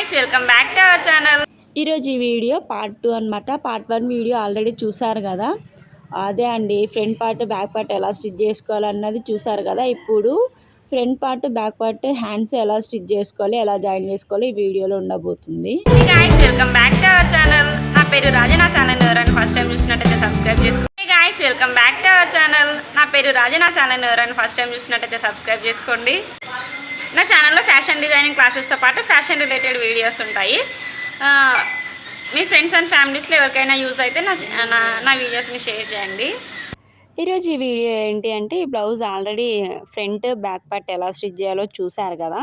Guys welcome back to our channel ఈరోజు ఈ video part two అనమాట పార్ట్ వన్ వీడియో ఆల్రెడీ చూసారు కదా? అదే అండి ఫ్రంట్ పార్ట్ బ్యాక్ పార్ట్ ఎలా స్టిచ్ చేసుకోవాలన్నది చూసారు కదా? ఇప్పుడు front part back part hands ఎలా స్టిచ్ చేసుకోవాలి ఎలా జాయిన్ చేసుకోవాలి ఈ వీడియోలో ఉండబోతుంది. Guys welcome back to our channel నా పేరు రాజా నా ఛానల్ ఎవరైనా ఫస్ట్ టైం చూసినట్టయితే సబ్స్క్రైబ్ చేసుకోండి guys welcome back to our channel నా పేరు రాజా నా ఛానల్ ఎవరైనా ఫస్ట్ టైం చూసినట్టయితే సబ్స్క్రైబ్ చేసుకోండి. నా ఛానల్లో ఫ్యాషన్ డిజైనింగ్ క్లాసెస్తో పాటు ఫ్యాషన్ రిలేటెడ్ వీడియోస్ ఉంటాయి. మీ ఫ్రెండ్స్ అండ్ ఫ్యామిలీస్లో ఎవరికైనా యూజ్ అయితే నా నా నా వీడియోస్ని షేర్ చేయండి. ఈరోజు ఈ వీడియో ఏంటి అంటే ఈ blouse already front back part ఎలా స్టిచ్ చేయాలో చూసారు కదా.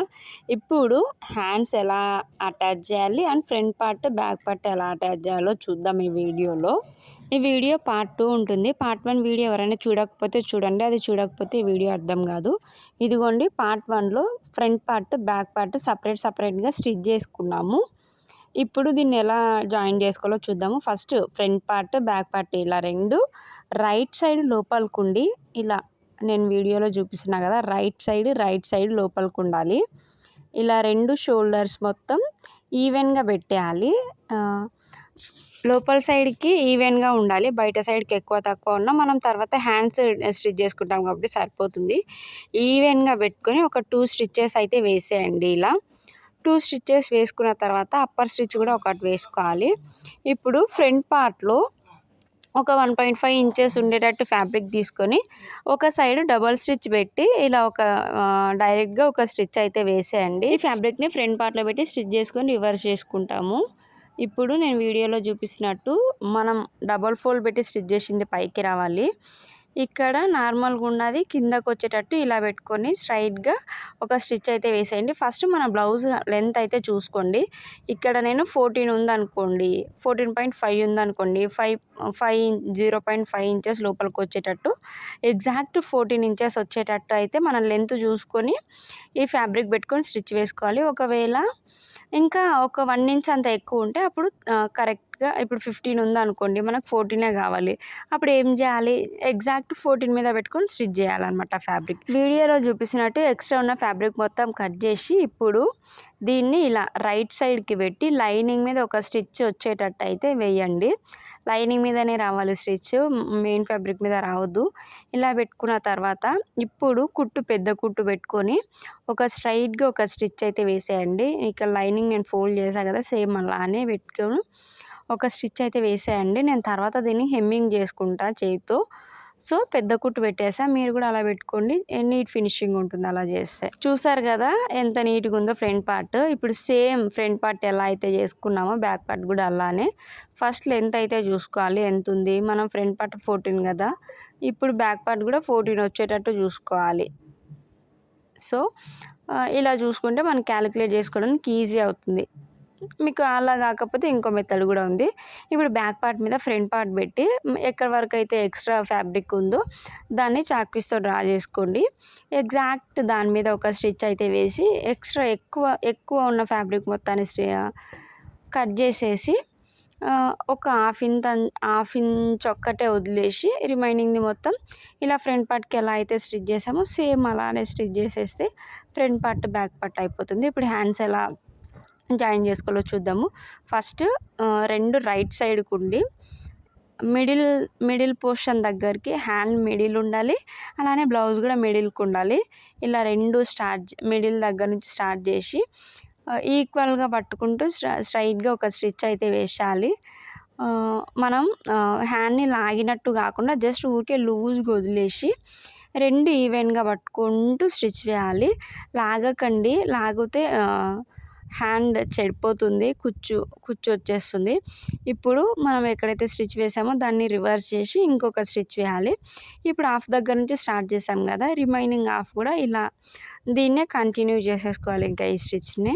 ఇప్పుడు హ్యాండ్స్ ఎలా అటాచ్ చేయాలి and front part back part ఎలా అటాచ్ చేయాలో చూద్దాం ఈ వీడియోలో. ఈ వీడియో పార్ట్ టూ ఉంటుంది. పార్ట్ వన్ వీడియో ఎవరైనా చూడకపోతే చూడండి. అది చూడకపోతే ఈ వీడియో అర్థం కాదు. ఇదిగోండి పార్ట్ వన్లో front part back part separate సపరేట్గా స్టిచ్ చేసుకున్నాము. ఇప్పుడు దీన్ని ఎలా జాయిన్ చేసుకోవాలో చూద్దాము. First front part back part ఇలా రెండు. రైట్ సైడ్ లోపలికుండి ఇలా నేను వీడియోలో చూపిస్తున్నా కదా రైట్ సైడ్ రైట్ సైడ్ లోపలికి ఉండాలి ఇలా రెండు షోల్డర్స్ మొత్తం ఈవెన్గా పెట్టేయాలి. లోపల సైడ్కి ఈవెన్గా ఉండాలి. బయట సైడ్కి ఎక్కువ తక్కువ ఉన్నా మనం తర్వాత హ్యాండ్స్ స్టిచ్ చేసుకుంటాం కాబట్టి సరిపోతుంది. ఈవెన్గా పెట్టుకొని ఒక టూ స్టిచ్చెస్ అయితే వేసేయండి ఇలా. టూ స్టిచ్చెస్ వేసుకున్న తర్వాత అప్పర్ స్టిచ్ కూడా ఒకటి వేసుకోవాలి. ఇప్పుడు ఫ్రంట్ పార్ట్లో ఒక వన్ పాయింట్ ఫైవ్ ఇంచెస్ ఉండేటట్టు ఫ్యాబ్రిక్ తీసుకొని ఒక సైడ్ డబల్ స్టిచ్ పెట్టి ఇలా ఒక డైరెక్ట్గా ఒక స్టిచ్ అయితే వేసేయండి. ఈ ఫ్యాబ్రిక్ని ఫ్రంట్ పార్ట్లో పెట్టి స్టిచ్ చేసుకొని రివర్స్ చేసుకుంటాము. ఇప్పుడు నేను వీడియోలో చూపిస్తున్నట్టు మనం డబల్ ఫోల్డ్ పెట్టి స్టిచ్ చేసింది పైకి రావాలి. ఇక్కడ నార్మల్గా ఉన్నది. కిందకు వచ్చేటట్టు ఇలా పెట్టుకొని స్ట్రైట్గా ఒక స్టిచ్ అయితే వేసేయండి. ఫస్ట్ మన బ్లౌజ్ లెంత్ అయితే చూసుకోండి. ఇక్కడ నేను ఫోర్టీన్ ఉందనుకోండి. ఫోర్టీన్ పాయింట్ ఫైవ్ ఉందనుకోండి. Five five zero point five inches లోపలికి వచ్చేటట్టు ఎగ్జాక్ట్ ఫోర్టీన్ ఇంచెస్ వచ్చేటట్టు అయితే మనం లెంత్ చూసుకొని ఈ ఫ్యాబ్రిక్ పెట్టుకొని స్టిచ్ వేసుకోవాలి. ఒకవేళ ఇంకా ఒక వన్ ఇంచ్ అంత ఎక్కువ ఉంటే అప్పుడు కరెక్ట్ ఎగ్జాక్ట్గా ఇప్పుడు ఫిఫ్టీన్ ఉందనుకోండి మనకు ఫోర్టీనే కావాలి. అప్పుడు ఏం చేయాలి? ఎగ్జాక్ట్ ఫోర్టీన్ మీద పెట్టుకొని స్టిచ్ చేయాలన్నమాట ఫ్యాబ్రిక్. వీడియోలో చూపిస్తున్నట్టు ఎక్స్ట్రా ఉన్న ఫ్యాబ్రిక్ మొత్తం కట్ చేసి ఇప్పుడు దీన్ని ఇలా రైట్ సైడ్కి పెట్టి లైనింగ్ మీద ఒక స్టిచ్ వచ్చేటట్టు అయితే వేయండి. లైనింగ్ మీదనే రావాలి స్టిచ్ మెయిన్ ఫ్యాబ్రిక్ మీద రావద్దు. ఇలా పెట్టుకున్న తర్వాత ఇప్పుడు కుట్టు పెద్ద కుట్టు పెట్టుకొని ఒక స్ట్రైట్గా ఒక స్టిచ్ అయితే వేసేయండి. ఇక లైనింగ్ నేను ఫోల్డ్ చేశాను కదా సేమ్ అలానే పెట్టుకొని ఒక స్టిచ్ అయితే వేసేయండి. నేను తర్వాత దీన్ని హెమ్మింగ్ చేసుకుంటా చేతితో సో పెద్ద కుట్టు పెట్టేసా. మీరు కూడా అలా పెట్టుకోండి. నీట్ ఫినిషింగ్ ఉంటుంది అలా చేస్తే. చూసారు కదా ఎంత నీట్గా ఉందో ఫ్రంట్ పార్ట్. ఇప్పుడు సేమ్ ఫ్రంట్ పార్ట్ ఎలా అయితే చేసుకున్నామో బ్యాక్ పార్ట్ కూడా అలానే. ఫస్ట్ లెంత్ అయితే చూసుకోవాలి. ఎంత ఉంది? మనం ఫ్రంట్ పార్ట్ ఫోర్టీన్ కదా. ఇప్పుడు బ్యాక్ పార్ట్ కూడా ఫోర్టీన్ వచ్చేటట్టు చూసుకోవాలి. సో ఇలా చూసుకుంటే మనం క్యాలిక్యులేట్ చేసుకోవడానికి ఈజీ అవుతుంది. మీకు అలా కాకపోతే ఇంకో మెథడ్ కూడా ఉంది. ఇప్పుడు బ్యాక్ పార్ట్ మీద ఫ్రంట్ పార్ట్ పెట్టి ఎక్కడ ఎక్కడి వరకు అయితే ఎక్స్ట్రా ఫ్యాబ్రిక్ ఉందో దాన్ని చాక్పీస్తో డ్రా చేసుకోండి. ఎగ్జాక్ట్ దాని మీద ఒక స్టిచ్ అయితే వేసి ఎక్స్ట్రా ఎక్కువ ఎక్కువ ఉన్న ఫ్యాబ్రిక్ మొత్తాన్ని స్టి కట్ చేసేసి ఒక హాఫ్ ఇంచ్ అన్- హాఫ్ ఇంచ్ ఒక్కటే వదిలేసి రిమైనింగ్ది మొత్తం ఇలా ఫ్రంట్ పార్ట్కి ఎలా అయితే స్టిచ్ చేసామో సేమ్ అలానే స్టిచ్ చేసేస్తే ఫ్రంట్ పార్ట్ బ్యాక్ పార్ట్ అయిపోతుంది. ఇప్పుడు హ్యాండ్స్ ఎలా జాయిన్ చేసుకోవాలో చూద్దాము. ఫస్ట్ రెండు రైట్ సైడ్కి ఉండి మిడిల్ మిడిల్ పోర్షన్ దగ్గరికి హ్యాండ్ మిడిల్ ఉండాలి అలానే బ్లౌజ్ కూడా మిడిల్కి ఉండాలి. ఇలా రెండు స్టార్ట్ మిడిల్ దగ్గర నుంచి స్టార్ట్ చేసి ఈక్వల్గా పట్టుకుంటూ స్ట్రైట్గా ఒక స్టిచ్ అయితే వేసేయాలి మనం హ్యాండ్ని లాగినట్టు కాకుండా జస్ట్ ఊరికే లూజ్గా వదిలేసి రెండు ఈవెన్గా పట్టుకుంటూ స్టిచ్ వేయాలి. లాగకండి లాగితే హ్యాండ్ చెడిపోతుంది కుచ్చు కుచ్చు వచ్చేస్తుంది ఇప్పుడు మనం ఎక్కడైతే స్టిచ్ వేసామో దాన్ని రివర్స్ చేసి ఇంకొక స్టిచ్ వేయాలి. ఇప్పుడు హాఫ్ దగ్గర నుంచి స్టార్ట్ చేసాం కదా రిమైనింగ్ హాఫ్ కూడా ఇలా దీన్నే కంటిన్యూ చేసేసుకోవాలి ఇంకా ఈ స్టిచ్ని.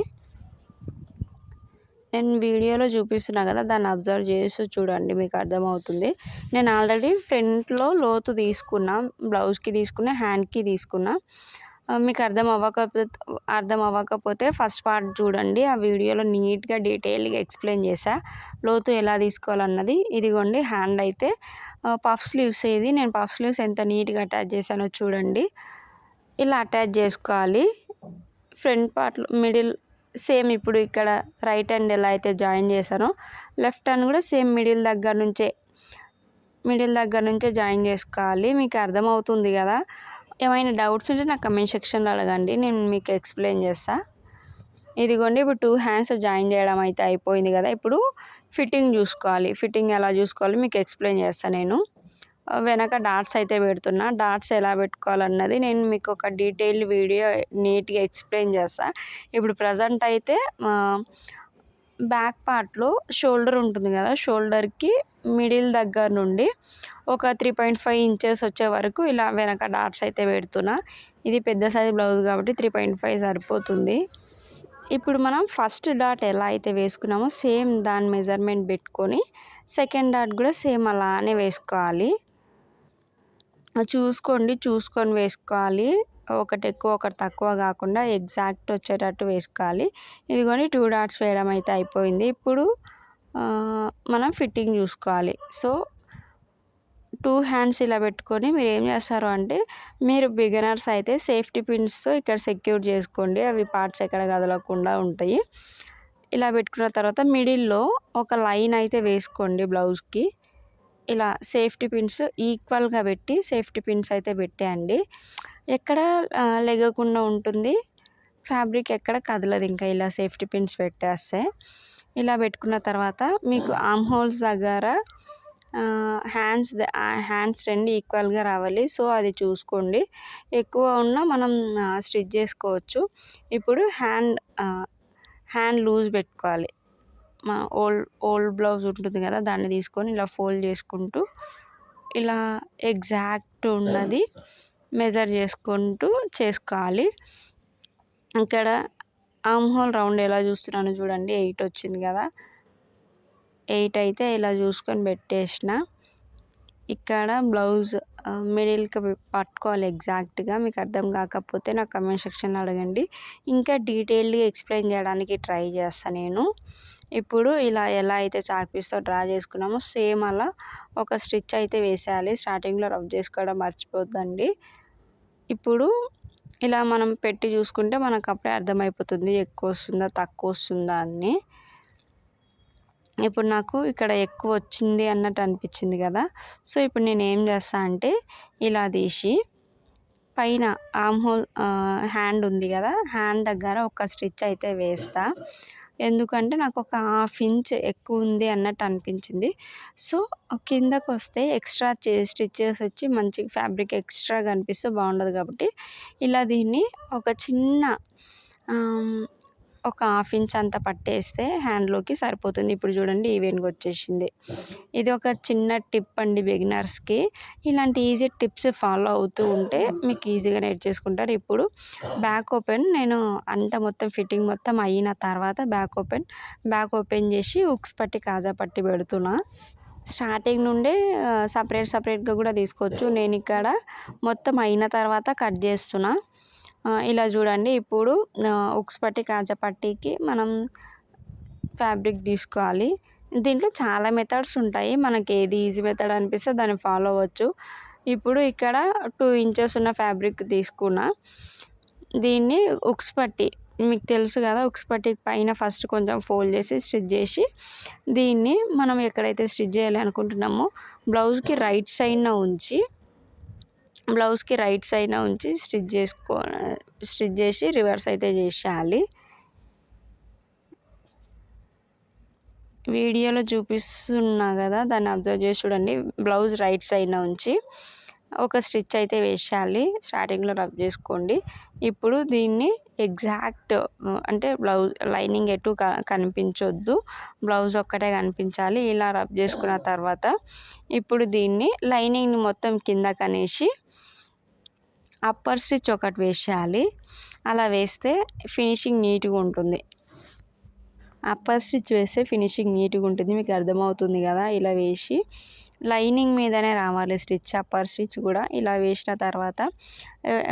నేను వీడియోలో చూపిస్తున్నా కదా దాన్ని అబ్జర్వ్ చేసి చూడండి మీకు అర్థమవుతుంది. నేను ఆల్రెడీ ఫ్రంట్లో లోతు తీసుకున్నా బ్లౌజ్కి తీసుకున్నా హ్యాండ్కి తీసుకున్నా. మీకు అర్థం అవ్వకపోతే అర్థం అవ్వకపోతే ఫస్ట్ పార్ట్ చూడండి. ఆ వీడియోలో నీట్గా డీటెయిల్గా ఎక్స్ప్లెయిన్ చేసా లోతు ఎలా తీసుకోవాలన్నది. ఇదిగోండి హ్యాండ్ అయితే పఫ్ స్లీవ్స్ ఇది నేను పఫ్ స్లీవ్స్ ఎంత నీట్గా అటాచ్ చేశానో చూడండి. ఇలా అటాచ్ చేసుకోవాలి. ఫ్రంట్ పార్ట్లో మిడిల్ సేమ్ ఇప్పుడు ఇక్కడ రైట్ హ్యాండ్ ఎలా అయితే జాయిన్ చేశానో లెఫ్ట్ హ్యాండ్ కూడా సేమ్ మిడిల్ దగ్గర నుంచే మిడిల్ దగ్గర నుంచే జాయిన్ చేసుకోవాలి. మీకు అర్థమవుతుంది కదా? ఏమైనా డౌట్స్ ఉంటే నాకు కమెంట్ సెక్షన్లో అడగండి నేను మీకు ఎక్స్ప్లెయిన్ చేస్తాను ఇదిగోండి ఇప్పుడు టూ హ్యాండ్స్ జాయిన్ చేయడం అయితే అయిపోయింది కదా. ఇప్పుడు ఫిట్టింగ్ చూసుకోవాలి. ఫిట్టింగ్ ఎలా చూసుకోవాలి మీకు ఎక్స్ప్లెయిన్ చేస్తాను నేను. వెనక డాట్స్ అయితే పెడుతున్నా. డాట్స్ ఎలా పెట్టుకోవాలన్నది నేను మీకు ఒక డీటెయిల్డ్ వీడియో నీట్గా ఎక్స్ప్లెయిన్ చేస్తాను ఇప్పుడు ప్రజెంట్ అయితే బ్యాక్ పార్ట్లో షోల్డర్ ఉంటుంది కదా షోల్డర్కి మిడిల్ దగ్గర నుండి ఒక త్రీ పాయింట్ ఫైవ్ ఇంచెస్ వచ్చే వరకు ఇలా వెనక డాట్స్ అయితే పెడుతున్నా. ఇది పెద్ద సైజ్ బ్లౌజ్ కాబట్టి త్రీ పాయింట్ ఫైవ్ సరిపోతుంది. ఇప్పుడు మనం ఫస్ట్ డాట్ ఎలా అయితే వేసుకున్నామో సేమ్ దాని మెజర్మెంట్ పెట్టుకొని సెకండ్ డాట్ కూడా సేమ్ అలానే వేసుకోవాలి. చూసుకోండి చూసుకొని వేసుకోవాలి. ఒకటి ఎక్కువ ఒకటి తక్కువ కాకుండా ఎగ్జాక్ట్ వచ్చేటట్టు వేసుకోవాలి. ఇదిగోని టూ డాట్స్ వేయడం అయితే అయిపోయింది. ఇప్పుడు మనం ఫిట్టింగ్ చూసుకోవాలి. సో టూ హ్యాండ్స్ ఇలా పెట్టుకొని మీరు ఏం చేస్తారు అంటే మీరు బిగినర్స్ అయితే సేఫ్టీ పిన్స్తో ఇక్కడ సెక్యూర్ చేసుకోండి. అవి పార్ట్స్ ఎక్కడ కదలకుండా ఉంటాయి. ఇలా పెట్టుకున్న తర్వాత మిడిల్లో ఒక లైన్ అయితే వేసుకోండి బ్లౌజ్కి ఇలా సేఫ్టీ పిన్స్ ఈక్వల్గా పెట్టి సేఫ్టీ పిన్స్ అయితే పెట్టేయండి. ఎక్కడ లెగకుండా ఉంటుంది. ఫ్యాబ్రిక్ ఎక్కడ కదలదు ఇంకా ఇలా సేఫ్టీ పిన్స్ పెట్టేస్తే. ఇలా పెట్టుకున్న తర్వాత మీకు ఆమ్ హోల్స్ దగ్గర హ్యాండ్స్ హ్యాండ్స్ రెండు ఈక్వల్గా రావాలి. సో అది చూసుకోండి. ఎక్కువ ఉన్నా మనం స్టిచ్ చేసుకోవచ్చు. ఇప్పుడు హ్యాండ్ హ్యాండ్ లూజ్ పెట్టుకోవాలి. మా ఓల్డ్ ఓల్డ్ బ్లౌజ్ ఉంటుంది కదా దాన్ని తీసుకొని ఇలా ఫోల్డ్ చేసుకుంటూ ఇలా ఎగ్జాక్ట్ ఉన్నది. మెజర్ చేసుకుంటూ చేసుకోవాలి. ఇక్కడ ఆమ్ హోల్ రౌండ్ ఎలా చూస్తున్నాను చూడండి. ఎయిట్ వచ్చింది కదా. ఎయిట్ అయితే ఇలా చూసుకొని పెట్టేసిన. ఇక్కడ బ్లౌజ్ మిడిల్కి పట్టుకోవాలి ఎగ్జాక్ట్గా మీకు అర్థం కాకపోతే నాకు కమెంట్ సెక్షన్లో అడగండి. ఇంకా డీటెయిల్డ్గా ఎక్స్ప్లెయిన్ చేయడానికి ట్రై చేస్తాను నేను. ఇప్పుడు ఇలా ఎలా అయితే చాక్పీస్తో డ్రా చేసుకున్నామో సేమ్ అలా ఒక స్టిచ్ అయితే వేసేయాలి. స్టార్టింగ్లో రబ్ చేసుకోవడం మర్చిపోద్దండి. ఇప్పుడు ఇలా మనం పెట్టి చూసుకుంటే మనకు అప్పుడే అర్థమైపోతుంది ఎక్కువ వస్తుందా తక్కువ వస్తుందా అని. ఇప్పుడు నాకు ఇక్కడ ఎక్కువ వచ్చింది అన్నట్టు అనిపించింది కదా. సో ఇప్పుడు నేను ఏం చేస్తా అంటే ఇలా తీసి పైన ఆమ్ హోల్ హ్యాండ్ ఉంది కదా హ్యాండ్ దగ్గర ఒక స్టిచ్ అయితే వేస్తా. ఎందుకంటే నాకు ఒక హాఫ్ ఇంచ్ ఎక్కువ ఉంది అన్నట్టు అనిపించింది. సో కిందకు వస్తే ఎక్స్ట్రా చే స్టిచ్చెస్ వచ్చి మంచి ఫ్యాబ్రిక్ ఎక్స్ట్రా కనిపిస్తే బాగుండదు కాబట్టి ఇలా దీన్ని ఒక చిన్న ఒక హాఫ్ ఇంచ్ అంత పట్టేస్తే హ్యాండ్లోకి సరిపోతుంది. ఇప్పుడు చూడండి ఈవెన్గా వచ్చేసింది. ఇది ఒక చిన్న టిప్ అండి బిగినర్స్కి. ఇలాంటి ఈజీ టిప్స్ ఫాలో అవుతూ ఉంటే మీకు ఈజీగా నేర్చేసుకుంటారు ఇప్పుడు బ్యాక్ ఓపెన్ నేను అంత మొత్తం ఫిట్టింగ్ మొత్తం అయిన తర్వాత బ్యాక్ ఓపెన్ బ్యాక్ ఓపెన్ చేసి ఉక్స్ పట్టి కాజా పట్టి పెడుతున్నా. స్టార్టింగ్ నుండే సపరేట్ సపరేట్గా కూడా తీసుకోవచ్చు. నేను ఇక్కడ మొత్తం అయిన తర్వాత కట్ చేస్తున్నా. ఇలా చూడండి. ఇప్పుడు ఉక్స్ పట్టి కాజా పట్టీకి మనం ఫ్యాబ్రిక్ తీసుకోవాలి. దీంట్లో చాలా మెథడ్స్ ఉంటాయి. మనకి ఏది ఈజీ మెథడ్ అనిపిస్తే దాన్ని ఫాలో అవ్వచ్చు. ఇప్పుడు ఇక్కడ టూ ఇంచెస్ ఉన్న ఫ్యాబ్రిక్ తీసుకున్నా. దీన్ని ఉక్స్ పట్టి మీకు తెలుసు కదా ఉక్స్ పట్టి పైన ఫస్ట్ కొంచెం ఫోల్డ్ చేసి స్టిచ్ చేసి దీన్ని మనం ఎక్కడైతే స్టిచ్ చేయాలి అనుకుంటున్నామో బ్లౌజ్కి రైట్ సైడ్న ఉంచి బ్లౌజ్కి రైట్ సైడ్న ఉంచి స్టిచ్ చేసుకో స్టిచ్ చేసి రివర్స్ అయితే చేసేయాలి. వీడియోలో చూపిస్తున్నా కదా దాన్ని అబ్జర్వ్ చేసి చూడండి. బ్లౌజ్ రైట్ సైడ్న ఉంచి ఒక స్టిచ్ అయితే వేసేయాలి. స్టార్టింగ్లో రబ్ చేసుకోండి. ఇప్పుడు దీన్ని ఎగ్జాక్ట్ అంటే బ్లౌజ్ లైనింగ్ ఎటు కనిపించొద్దు. బ్లౌజ్ ఒక్కటే కనిపించాలి. ఇలా రబ్ చేసుకున్న తర్వాత ఇప్పుడు దీన్ని లైనింగ్ని మొత్తం కింద కనేసి అప్పర్ స్టిచ్ ఒకటి వేసేయాలి. అలా వేస్తే ఫినిషింగ్ నీట్గా ఉంటుంది. అప్పర్ స్టిచ్ వేస్తే ఫినిషింగ్ నీట్గా ఉంటుంది. మీకు అర్థమవుతుంది కదా? ఇలా వేసి లైనింగ్ మీదనే రావాలి స్టిచ్ అప్పర్ స్టిచ్ కూడా. ఇలా వేసిన తర్వాత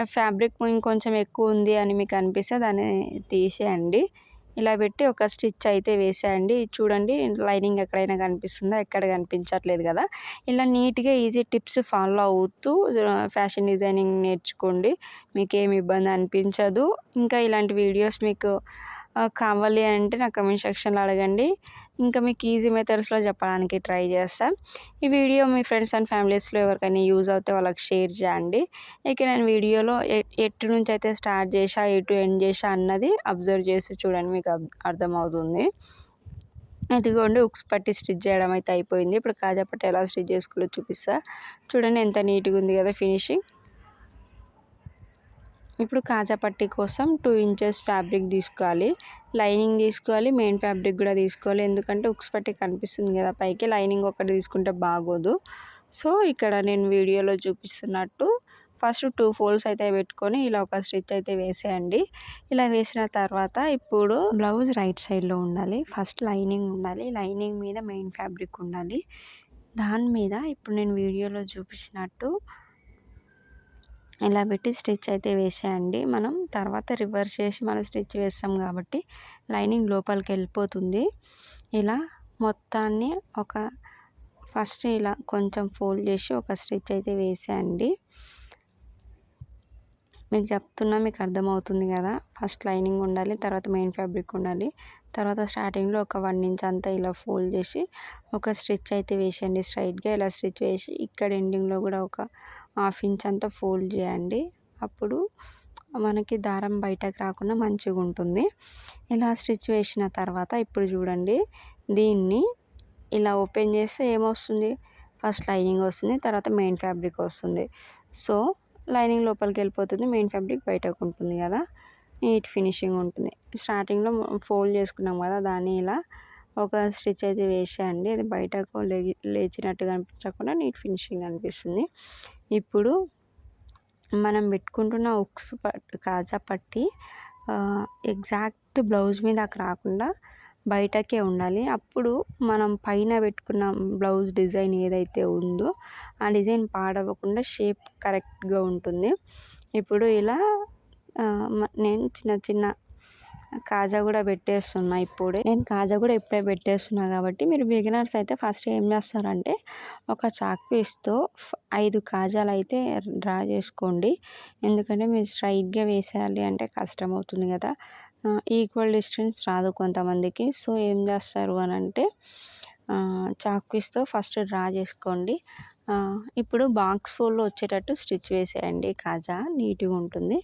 ఫ్యాబ్రిక్ ఇంకొంచెం ఎక్కువ ఉంది అని మీకు అనిపిస్తే దాన్ని తీసేయండి. ఇలా పెట్టి ఒక స్టిచ్ అయితే వేసేయండి చూడండి లైనింగ్ ఎక్కడైనా కనిపిస్తుందా? ఎక్కడ కనిపించట్లేదు కదా. ఇలా నీట్గా ఈజీ టిప్స్ ఫాలో అవుతూ ఫ్యాషన్ డిజైనింగ్ నేర్చుకోండి. మీకు ఏమి ఇబ్బంది అనిపించదు. ఇంకా ఇలాంటి వీడియోస్ మీకు కావాలి అంటే నా కమెంట్ సెక్షన్లో అడగండి. ఇంకా మీకు ఈజీ మెథడ్స్లో చెప్పడానికి ట్రై చేస్తాను ఈ వీడియో మీ ఫ్రెండ్స్ అండ్ ఫ్యామిలీస్లో ఎవరికైనా యూజ్ అవుతే వాళ్ళకి షేర్ చేయండి. ఇక నేను వీడియోలో ఎ- ఎటు నుంచి అయితే స్టార్ట్ చేసా ఎటు ఎండ్ చేసా అన్నది అబ్జర్వ్ చేసి చూడండి మీకు అర్థ- అర్థమవుతుంది. ఇదిగోండి ఉక్స్ పట్టి స్టిచ్ చేయడం అయితే అయిపోయింది. ఇప్పుడు కాజా పట్టి ఎలా స్టిచ్ చేసుకోవాలో చూపిస్తా. చూడండి ఎంత నీట్గా ఉంది కదా ఫినిషింగ్ ఇప్పుడు కాజా పట్టి కోసం టూ ఇంచెస్ ఫ్యాబ్రిక్ తీసుకోవాలి. లైనింగ్ తీసుకోవాలి మెయిన్ ఫ్యాబ్రిక్ కూడా తీసుకోవాలి. ఎందుకంటే ఉక్స్ పట్టి కనిపిస్తుంది కదా పైకి లైనింగ్ ఒకటి తీసుకుంటే బాగోదు. సో ఇక్కడ నేను వీడియోలో చూపిస్తున్నట్టు ఫస్ట్ టూ ఫోల్డ్స్ అయితే పెట్టుకొని ఇలా ఒక స్టిచ్ అయితే వేసేయండి. ఇలా వేసిన తర్వాత ఇప్పుడు బ్లౌజ్ రైట్ సైడ్లో ఉండాలి. ఫస్ట్ లైనింగ్ ఉండాలి. లైనింగ్ మీద మెయిన్ ఫ్యాబ్రిక్ ఉండాలి. దాని మీద ఇప్పుడు నేను వీడియోలో చూపించినట్టు ఇలా పెట్టి స్టిచ్ అయితే వేసేయండి. మనం తర్వాత రివర్స్ చేసి మనం స్టిచ్ వేస్తాం కాబట్టి లైనింగ్ లోపలికి వెళ్ళిపోతుంది. ఇలా మొత్తాన్ని ఒక ఫస్ట్ ఇలా కొంచెం ఫోల్డ్ చేసి ఒక స్టిచ్ అయితే వేసేయండి. మీకు చెప్తున్నా మీకు అర్థమవుతుంది కదా. ఫస్ట్ లైనింగ్ ఉండాలి తర్వాత మెయిన్ ఫ్యాబ్రిక్ ఉండాలి. తర్వాత స్టార్టింగ్లో ఒక వన్ ఇంచ్ అంతా ఇలా ఫోల్డ్ చేసి ఒక స్టిచ్ అయితే వేసేయండి. స్ట్రైట్గా ఇలా స్టిచ్ వేసి ఇక్కడ ఎండింగ్లో కూడా ఒక హాఫ్ ఇంచ్ అంతా ఫోల్డ్ చేయండి. అప్పుడు మనకి దారం బయటకు రాకుండా మంచిగా ఉంటుంది. ఇలా స్టిచ్ వేసిన తర్వాత ఇప్పుడు చూడండి దీన్ని ఇలా ఓపెన్ చేస్తే ఏమొస్తుంది? ఫస్ట్ లైనింగ్ వస్తుంది తర్వాత మెయిన్ ఫ్యాబ్రిక్ వస్తుంది. సో లైనింగ్ లోపలికి వెళ్ళిపోతుంది మెయిన్ ఫ్యాబ్రిక్ బయటకు ఉంటుంది కదా. నీట్ ఫినిషింగ్ ఉంటుంది. స్టార్టింగ్లో ఫోల్డ్ చేసుకున్నాం కదా దాన్ని ఇలా ఒక స్టిచ్ అయితే వేసేయండి అది బయటకు లేగి లేచినట్టు కనిపించకుండా నీట్ ఫినిషింగ్ అనిపిస్తుంది. ఇప్పుడు మనం పెట్టుకుంటున్న ఉక్స్ పట్ కాజా పట్టి ఎగ్జాక్ట్ బ్లౌజ్ మీద రాకుండా బయటకే ఉండాలి. అప్పుడు మనం పైన పెట్టుకున్న బ్లౌజ్ డిజైన్ ఏదైతే ఉందో ఆ డిజైన్ పాడవకుండా షేప్ కరెక్ట్గా ఉంటుంది. ఇప్పుడు ఇలా నేను చిన్న చిన్న కాజా కూడా పెట్టేస్తున్నా ఇప్పుడే. నేను కాజా కూడా ఇప్పుడే పెట్టేస్తున్నా కాబట్టి మీరు బిగినర్స్ అయితే ఫస్ట్ ఏం చేస్తారంటే ఒక చాక్ పీస్తో ఐదు కాజాలు అయితే డ్రా చేసుకోండి. ఎందుకంటే మీరు స్ట్రైట్గా వేసేయాలి అంటే కష్టం అవుతుంది కదా. ఈక్వల్ డిస్టెన్స్ రాదు కొంతమందికి. సో ఏం చేస్తారు అని అంటే చాక్ పీస్తో ఫస్ట్ డ్రా చేసుకోండి. ఇప్పుడు బాక్స్ ఫోల్లో వచ్చేటట్టు స్టిచ్ వేసేయండి కాజా. నీట్గా ఉంటుంది.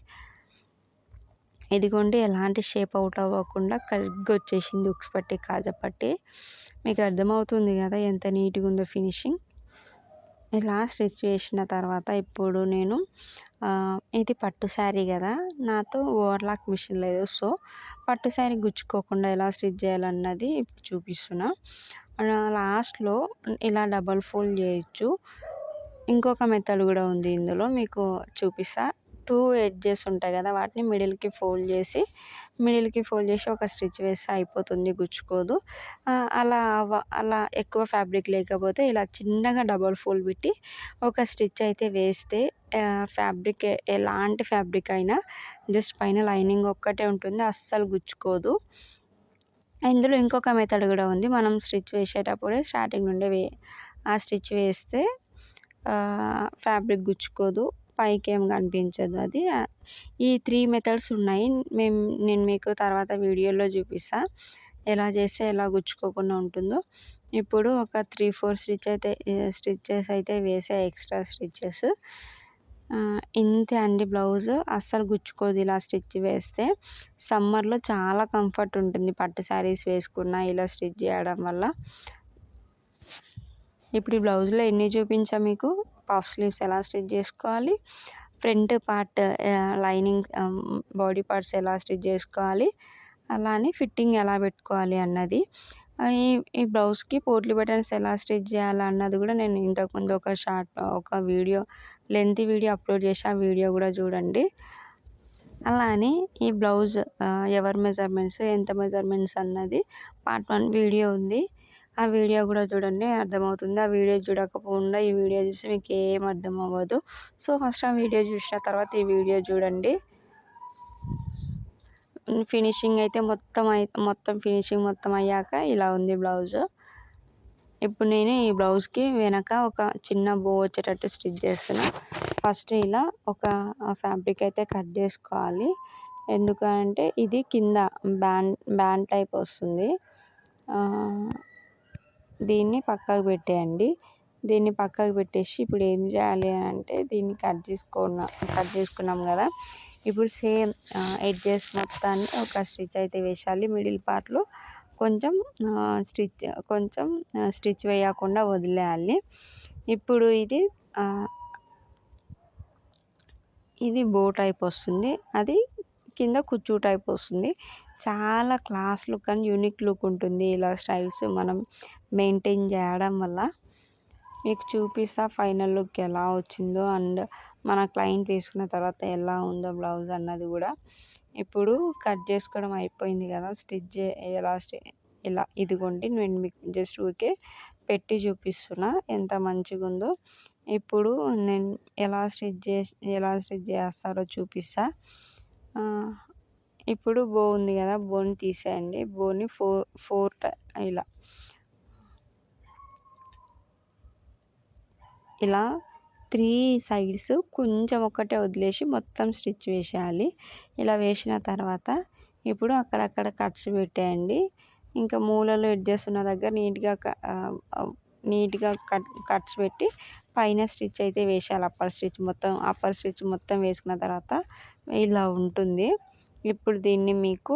ఇదిగోండి ఎలాంటి షేప్ అవుట్ అవ్వకుండా కరెక్ట్గా వచ్చేసింది ఉక్స్ పట్టి కాజా పట్టి. మీకు అర్థమవుతుంది కదా ఎంత నీట్గా ఉందో ఫినిషింగ్. ఇలా స్టిచ్ చేసిన తర్వాత ఇప్పుడు నేను ఇది పట్టు శారీ కదా నాతో ఓవర్లాక్ మిషన్ లేదు. సో పట్టు శారీ గుచ్చుకోకుండా ఎలా స్టిచ్ చేయాలన్నది ఇప్పుడు చూపిస్తున్నా. లాస్ట్లో ఇలా డబల్ ఫోల్డ్ చేయొచ్చు. ఇంకొక మెథడ్ కూడా ఉంది ఇందులో మీకు చూపిస్తా. టూ ఎడ్జెస్ ఉంటాయి కదా వాటిని మిడిల్కి ఫోల్డ్ చేసి మిడిల్కి ఫోల్డ్ చేసి ఒక స్టిచ్ వేస్తే అయిపోతుంది గుచ్చుకోదు. అలా అలా ఎక్కువ ఫ్యాబ్రిక్ లేకపోతే ఇలా చిన్నగా డబల్ ఫోల్డ్ పెట్టి ఒక స్టిచ్ అయితే వేస్తే ఫ్యాబ్రిక్ ఎలాంటి ఫ్యాబ్రిక్ అయినా జస్ట్ పైన లైనింగ్ ఒక్కటే ఉంటుంది అస్సలు గుచ్చుకోదు. ఇందులో ఇంకొక మెథడ్ కూడా ఉంది మనం స్టిచ్ వేసేటప్పుడే స్టార్టింగ్ నుండి వే ఆ స్టిచ్ వేస్తే ఫ్యాబ్రిక్ గుచ్చుకోదు. పైకి ఏం కనిపించదు అది. ఈ త్రీ మెథడ్స్ ఉన్నాయి. మేము నేను మీకు తర్వాత వీడియోలో చూపిస్తా. ఎలా చేస్తే ఎలా గుచ్చుకోకుండా ఉంటుందో. ఇప్పుడు ఒక త్రీ ఫోర్ స్టిచ్ అయితే స్టిచ్చెస్ అయితే వేసే ఎక్స్ట్రా స్టిచ్చెస్. ఇంతే అండి బ్లౌజ్. అస్సలు గుచ్చుకోదు ఇలా స్టిచ్ వేస్తే. సమ్మర్లో చాలా కంఫర్ట్ ఉంటుంది పట్టు శారీస్ వేసుకున్న ఇలా స్టిచ్ చేయడం వల్ల. ఇప్పుడు ఈ బ్లౌజ్లో ఎన్ని చూపించా మీకు? పఫ్ స్లీవ్స్ ఎలా స్టిచ్ చేసుకోవాలి front part lining body parts ఎలా స్టిచ్ చేసుకోవాలి అలానే ఫిట్టింగ్ ఎలా పెట్టుకోవాలి అన్నది. ఈ ఈ బ్లౌజ్కి పోట్లీ బటన్స్ ఎలా స్టిచ్ చేయాలి అన్నది కూడా నేను ఇంతకుముందు ఒక షార్ట్ ఒక వీడియో లెంత్ వీడియో అప్లోడ్ చేసి ఆ వీడియో కూడా చూడండి. అలానే ఈ బ్లౌజ్ ఎవరి మెజర్మెంట్స్ ఎంత మెజర్మెంట్స్ అన్నది పార్ట్ వన్ వీడియో ఉంది. ఆ వీడియో కూడా చూడండి అర్థమవుతుంది. ఆ వీడియో చూడకపోకుండా ఈ వీడియో చూసి మీకు ఏం అర్థం అవ్వదు సో ఫస్ట్ ఆ వీడియో చూసిన తర్వాత ఈ వీడియో చూడండి. ఫినిషింగ్ అయితే మొత్తం మొత్తం ఫినిషింగ్ మొత్తం అయ్యాక ఇలా ఉంది బ్లౌజ్. ఇప్పుడు నేను ఈ బ్లౌజ్కి వెనక ఒక చిన్న బో వచ్చేటట్టు స్టిచ్ చేస్తున్నా. ఫస్ట్ ఇలా ఒక ఫ్యాబ్రిక్ అయితే కట్ చేసుకోవాలి. ఎందుకంటే ఇది కింద బ్యాండ్ బ్యాండ్ టైప్ వస్తుంది. దీన్ని పక్కకు పెట్టేయండి. దీన్ని పక్కకు పెట్టేసి ఇప్పుడు ఏం చేయాలి అని అంటే దీన్ని కట్ చేసుకున్న కట్ చేసుకున్నాం కదా. ఇప్పుడు సేమ్ ఎడ్జెస్ మొత్తాన్ని ఒక స్టిచ్ అయితే వేసాలి మిడిల్ పార్ట్లో కొంచెం స్టిచ్ కొంచెం స్టిచ్ వేయకుండా వదిలేయాలి. ఇప్పుడు ఇది ఇది బో టైప్ వస్తుంది. అది కింద కుచ్చు టైప్ వస్తుంది. చాలా class look and unique look ఉంటుంది. ఇలా స్టైల్స్ మనం మెయింటైన్ చేయడం వల్ల మీకు చూపిస్తా ఫైనల్ లుక్ ఎలా వచ్చిందో అండ్ మన క్లయింట్ వేసుకున్న తర్వాత ఎలా ఉందో బ్లౌజ్ అన్నది కూడా. ఇప్పుడు కట్ చేసుకోవడం అయిపోయింది కదా స్టిచ్ ఎలా స్టి ఇలా ఇదిగోండి నేను మీకు జస్ట్ ఊరికే పెట్టి చూపిస్తున్నా ఎంత మంచిగా ఉందో. ఇప్పుడు నేను ఎలా స్టిచ్ చేసి ఎలా స్టిచ్ చేస్తారో చూపిస్తా. ఇప్పుడు బో ఉంది కదా బోని తీసేయండి. బోని ఫోర్ ఫోర్ ఇలా. ఇలా త్రీ సైడ్స్ కొంచెం ఒక్కటే వదిలేసి మొత్తం స్టిచ్ వేసేయాలి. ఇలా వేసిన తర్వాత ఇప్పుడు అక్కడక్కడ కట్స్ పెట్టేయండి. ఇంకా మూలలో ఎడ్జెస్ ఉన్న దగ్గర నీట్గా నీట్గా కట్ కట్స్ పెట్టి పైన స్టిచ్ అయితే వేసేయాలి. అప్పర్ స్టిచ్ మొత్తం అప్పర్ స్టిచ్ మొత్తం వేసుకున్న తర్వాత ఇలా ఉంటుంది. ఇప్పుడు దీన్ని మీకు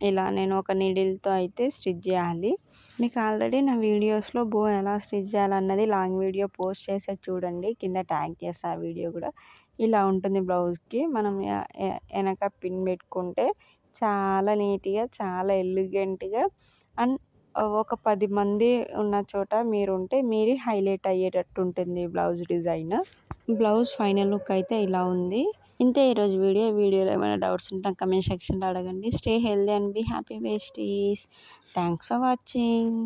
ఇలా నేను ఒక నీడిల్తో అయితే స్టిచ్ చేయాలి. మీకు ఆల్రెడీ నా వీడియోస్లో బో ఎలా స్టిచ్ చేయాలన్నది లాంగ్ వీడియో పోస్ట్ చేసే చూడండి. కింద ట్యాగ్ చేస్తా ఆ వీడియో కూడా. ఇలా ఉంటుంది బ్లౌజ్కి. మనం వెనక పిన్ పెట్టుకుంటే చాలా నీట్గా చాలా ఎలిగెంట్గా అండ్ ఒక పది మంది ఉన్న చోట మీరు ఉంటే మీరు హైలైట్ అయ్యేటట్టు ఉంటుంది blouse design. Blouse final look అయితే ఇలా ఉంది. ఇంతే ఈరోజు వీడియో. వీడియోలో ఏమైనా డౌట్స్ ఉంటే కమెంట్ సెక్షన్లో అడగండి. Stay healthy and be happy besties thanks for watching.